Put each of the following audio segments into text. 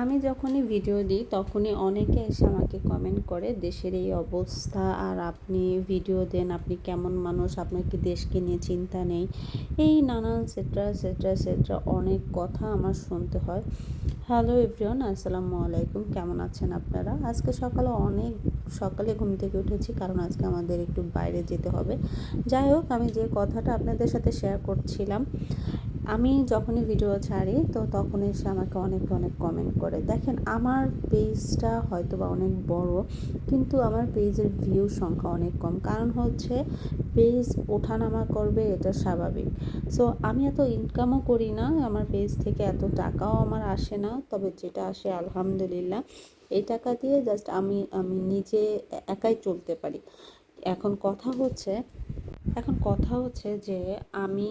আমি যখনই ভিডিও দিই, তখনই অনেকে এসে আমাকে কমেন্ট করে, দেশের এই অবস্থা, আর আপনি ভিডিও দেন, আপনি কেমন মানুষ আপনার কি দেশকে নিয়ে চিন্তা নেই। এই নানান সেট্রা সেট্রা সেট্রা অনেক কথা আমার শুনতে হয়। হ্যালো এভরিওয়ান আসসালামু আলাইকুম, কেমন আছেন আপনারা? আজকে সকালে অনেক, সকালে ঘুম থেকে উঠেছি, কারণ আজকে আমাদের একটু বাইরে যেতে হবে। যাই হোক, আমি যে কথাটা আপনাদের সাথে শেয়ার করছিলাম আমি যখনই ভিডিও ছাড়ি, তো তখন এসে আমাকে অনেক অনেক কমেন্ট করে। দেখেন, আমার পেজটা হয়তো বা অনেক বড়, কিন্তু আমার পেজের ভিউ সংখ্যা অনেক কম। কারণ হচ্ছে পেজ ওঠানামা করবে, এটা স্বাভাবিক। সো আমি এত ইনকামও করি না, আমার পেজ থেকে এত টাকাও আমার আসে না, তবে যেটা আসে, আলহামদুলিল্লাহ, এই টাকা দিয়ে জাস্ট আমি আমি নিজে একাই চলতে পারি। এখন কথা হচ্ছে এখন কথা হচ্ছে যে আমি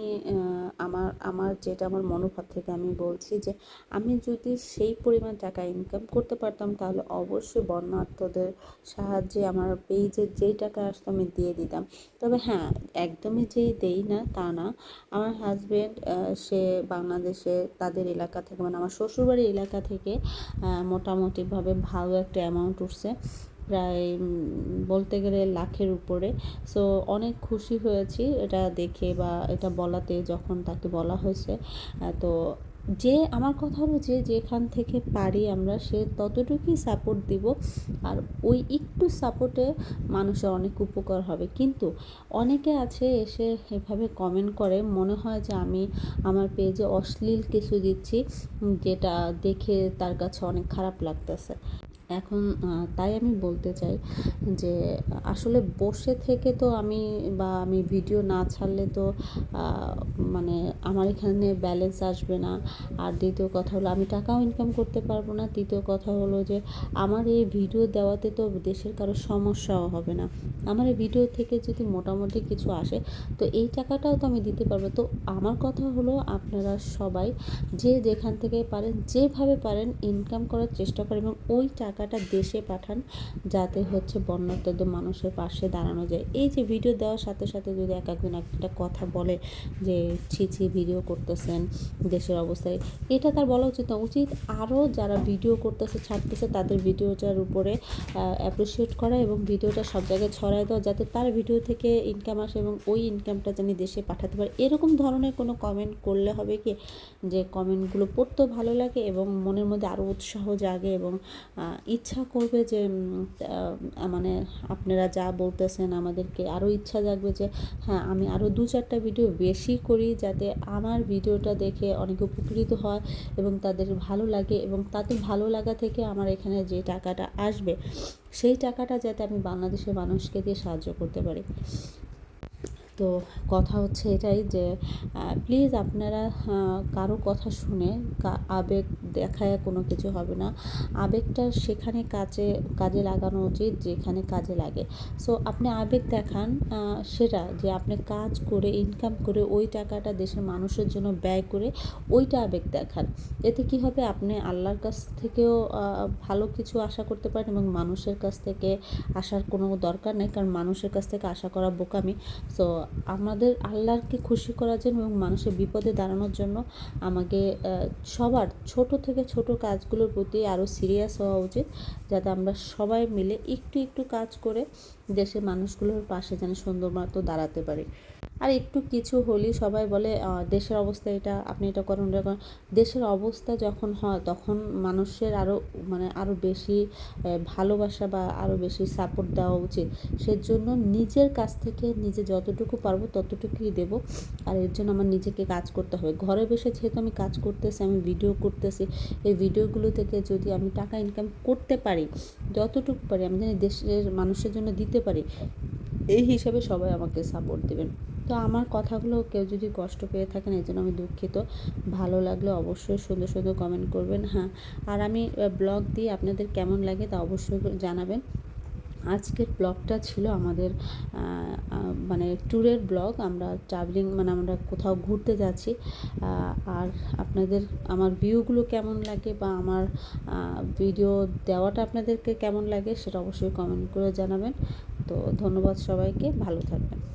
আমার আমার যেটা আমার মনোভাব থেকে আমি বলছি যে আমি যদি সেই পরিমাণ টাকা ইনকাম করতে পারতাম তাহলে অবশ্যই বর্ণার্থদের সাহায্যে আমার পেজে যেই টাকা আসতো আমি দিয়ে দিতাম। তবে হ্যাঁ একদমই যেই দেই না তা না। আমার হাজব্যান্ড সে বাংলাদেশে তাদের এলাকা থেকে মানে আমার শ্বশুরবাড়ির এলাকা থেকে মোটামুটিভাবে ভালো একটা অ্যামাউন্ট উঠছে। প্রায় বলতে গেলে লাখের উপরে। সো অনেক খুশি হয়েছি এটা দেখে বা এটা বলাতে যখন তাকে বলা হয়েছে। তো যে আমার কথা হলো যে যেখান থেকে পারি আমরা, সে ততটুকুই সাপোর্ট দিব। আর ওই একটু সাপোর্টে মানুষের অনেক উপকার হবে। কিন্তু অনেকে আছে এসে এভাবে কমেন্ট করে। মনে হয় যে আমি আমার পেজে অশ্লীল কিছু দিচ্ছি, যেটা দেখে তার কাছে অনেক খারাপ লাগতেছে। এখন তাই আমি বলতে চাই যে, আসলে বসে থেকে তো আমি বা আমি ভিডিও না ছাড়লে তো মানে আমার এখানে ব্যালেন্স আসবে না। আর দ্বিতীয় কথা হলো, আমি টাকাও ইনকাম করতে পারব না। তৃতীয় কথা হলো যে, আমার এই ভিডিও দেওয়াতে তো দেশের কারও সমস্যাও হবে না। আমার এই ভিডিও থেকে যদি মোটামুটি কিছু আসে, তো এই টাকাটাও তো আমি দিতে পারব। তো আমার কথা হলো, আপনারা সবাই যে যেখান থেকে পারেন, যেভাবে পারেন ইনকাম করার চেষ্টা করেন এবং ওই টাকা টাকাটা দেশে পাঠান, যাতে হচ্ছে বন্যার্থদের মানুষের পাশে দাঁড়ানো যায়। এই যে ভিডিও দেওয়ার সাথে সাথে যদি এক একজন একটা কথা বলে যে, ছি ছি ভিডিও করতেছেন, দেশের অবস্থায়, এটা তার বলা উচিত না। উচিত আরও যারা ভিডিও করতেছে, ছাড়তেছে, তাদের ভিডিওটার উপরে অ্যাপ্রিসিয়েট করা এবং ভিডিওটা সব জায়গায় ছড়ায় দেওয়া, যাতে তার ভিডিও থেকে ইনকাম আসে এবং ওই ইনকামটা যেন দেশে পাঠাতে পারে। এরকম ধরনের কোনো কমেন্ট করলে হবে কি? যে কমেন্টগুলো পড়তেও ভালো লাগে এবং মনের মধ্যে আরও উৎসাহ জাগে এবং ইচ্ছা করবে যে মানে আপনারা যা বলতেছেন আমাদেরকে আরও ইচ্ছা জাগবে যে হ্যাঁ আমি আরও দু চারটা ভিডিও বেশি করি যাতে আমার ভিডিওটা দেখে অনেক উপকৃত হয় এবং তাদের ভালো লাগে এবং তাদের ভালো লাগা থেকে আমার এখানে যে টাকাটা আসবে, সেই টাকাটা যাতে আমি বাংলাদেশের মানুষকে দিয়ে সাহায্য করতে পারি। তো কথা হচ্ছে এটাই যে প্লিজ আপনারা কারও কথা শুনে আবেগ দেখায় কোনো কিছু হবে না। আবেগটা সেখানে কাজে কাজে লাগানো উচিত যেখানে কাজে লাগে। সো আপনি আবেগ দেখান সেটা যে আপনি কাজ করে ইনকাম করে ওই টাকাটা দেশের মানুষের জন্য ব্যয় করে ওইটা আবেগ দেখান। এতে কি হবে? আপনি আল্লাহর কাছ থেকেও ভালো কিছু আশা করতে পারেন এবং মানুষের কাছ থেকে আসার কোনো দরকার নেই, কারণ মানুষের কাছ থেকে আশা করা বোকামি। সো আমাদের আল্লাহকে খুশি করার জন্য এবং মানুষের বিপদে দাঁড়ানোর জন্য আমাকে সবার ছোট থেকে ছোট কাজগুলোর প্রতি আরও সিরিয়াস হওয়া উচিত, যাতে আমরা সবাই মিলে একটু একটু কাজ করে দেশের মানুষগুলোর পাশে যেন সুন্দর মতো দাঁড়াতে পারি। আর একটু কিছু হলেই সবাই বলে দেশের অবস্থা এটা, আপনি এটা করেন, ওটা করেন। দেশের অবস্থা যখন হয়, তখন মানুষের আরও মানে আরও বেশি ভালোবাসা বা আরও বেশি সাপোর্ট দেওয়া উচিত। সেজন্য নিজের কাছ থেকে নিজে যতটুকু পারব, ততটুকুই দেব। আর এর জন্য আমার নিজেকে কাজ করতে হবে। ঘরে বসে যেহেতু আমি কাজ করতেছি, আমি ভিডিও করতেছি, এই ভিডিওগুলো থেকে যদি আমি টাকা ইনকাম করতে পারি, যতটুকু পারি, আমি জানি দেশের মানুষের জন্য দিতে পারি, এই হিসাবে সবাই আমাকে সাপোর্ট দেবেন। তো আমার কথাগুলো কেউ যদি কষ্ট পেয়ে থাকেন এই জন্য আমি দুঃখিত। ভালো লাগলে অবশ্যই সুন্দর সুন্দর কমেন্ট করবেন হ্যাঁ। আর আমি ব্লগ দিয়ে আপনাদের কেমন লাগে তা অবশ্যই জানাবেন। আজকের ব্লগটা ছিল আমাদের মানে ট্যুরের ব্লগ আমরা ট্রাভেলিং মানে আমরা কোথাও ঘুরতে যাচ্ছি। আর আপনাদের, আমার ভিউগুলো কেমন লাগে বা আমার ভিডিও দেওয়াটা আপনাদেরকে কেমন লাগে, সেটা অবশ্যই কমেন্ট করে জানাবেন। তো ধন্যবাদ সবাইকে, ভালো থাকবেন।